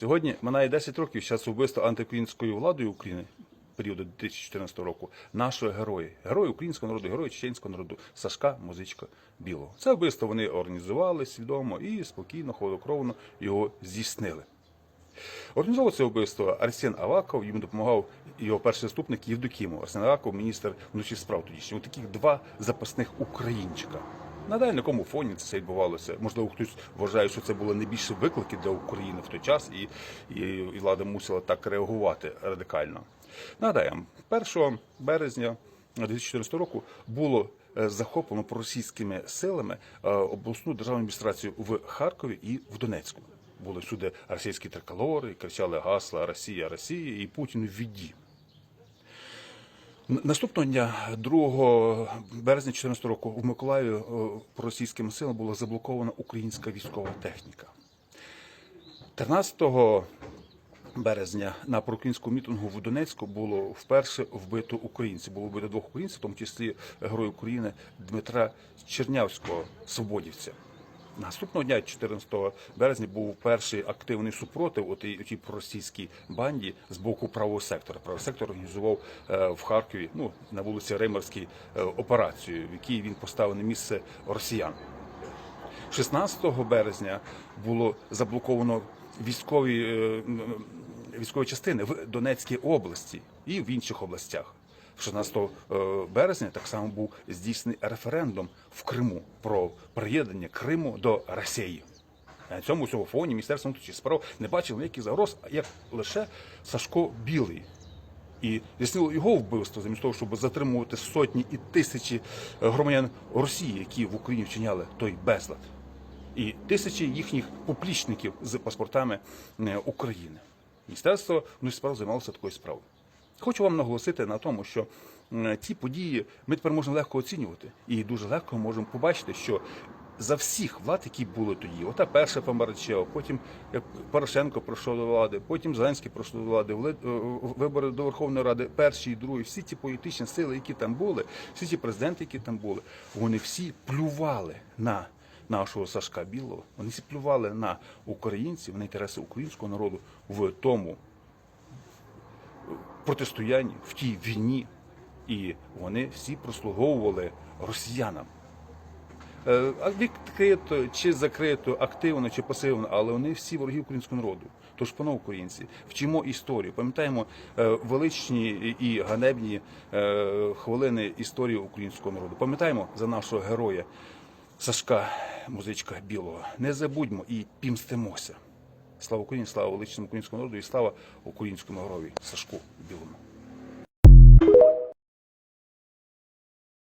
Сьогодні минає 10 років час вбивства антиукраїнською владою України періоду 2014 року нашого герої, герої українського народу, герої чеченського народу Сашка Музичка Білого. Це вбивство вони організували свідомо і спокійно, холодокровно його здійснили. Організовував це вбивство Арсен Аваков, йому допомагав його перший заступник Євдокімов. Арсен Аваков, міністр внутрішніх справ тодішній. Ось таких два запасних українчика. Надай на якому фоні це відбувалося. Можливо, хтось вважає, що це були найбільші виклики для України в той час, і, і, і влада мусила так реагувати радикально. Нагадаємо, 1 березня 2014 року було е, захоплено проросійськими силами е, обласну державну адміністрацію в Харкові і в Донецьку. Були всюди російські триколори, кричали гасла Росія, Росія і Путін в віді. Наступного дня, 2 березня 2014 року, в Миколаєві е, російськими силами була заблокована українська військова техніка. 13 березня на проукраїнському мітингу в Донецьку було вперше вбито українців. Було вбито двох українців, в тому числі герой України Дмитра Чернявського, свободівця. Наступного дня, 14 березня, був перший активний супротив отій, отій проросійській банді з боку правого сектора. Правий сектор організував е, в Харкові, ну на вулиці Римарській, е, операцію, в якій він поставив на місце росіян. 16 березня було заблоковано військові, е, військові частини в Донецькій області і в інших областях. 16 е, березня так само був здійснений референдум в Криму про приєднання Криму до Росії. На цьому всьому фоні Міністерство внутрішніх справ не бачило ніяких загроз, як лише Сашко Білий. І здійснило його вбивство, замість того, щоб затримувати сотні і тисячі е, громадян Росії, які в Україні вчиняли той безлад, і тисячі їхніх поплічників з паспортами е, України. Міністерство внутрішніх справ займалося такою справою. Хочу вам наголосити на тому, що ці події ми тепер можемо легко оцінювати, і дуже легко можемо побачити, що за всіх влад, які були тоді, ота перша Помарачева, потім Порошенко пройшов до влади, потім Зеленський пройшов до влади, е, вибори до Верховної Ради, перші і другі, всі ці політичні сили, які там були, всі ці президенти, які там були, вони всі плювали на нашого Сашка Білого, вони всі плювали на українців, на інтереси українського народу в тому протистоянні, в тій війні, і вони всі прослуговували росіянам. Е, Відкрито чи закрито, активно чи пасивно, але вони всі вороги українського народу. Тож, панове українці, вчимо історію, пам'ятаємо е, величні і ганебні е, хвилини історії українського народу. Пам'ятаємо за нашого героя Сашка Музичка Білого. Не забудьмо і пімстимося. Слава Україні, слава величному українському народу і слава українському грові Сашку Білому.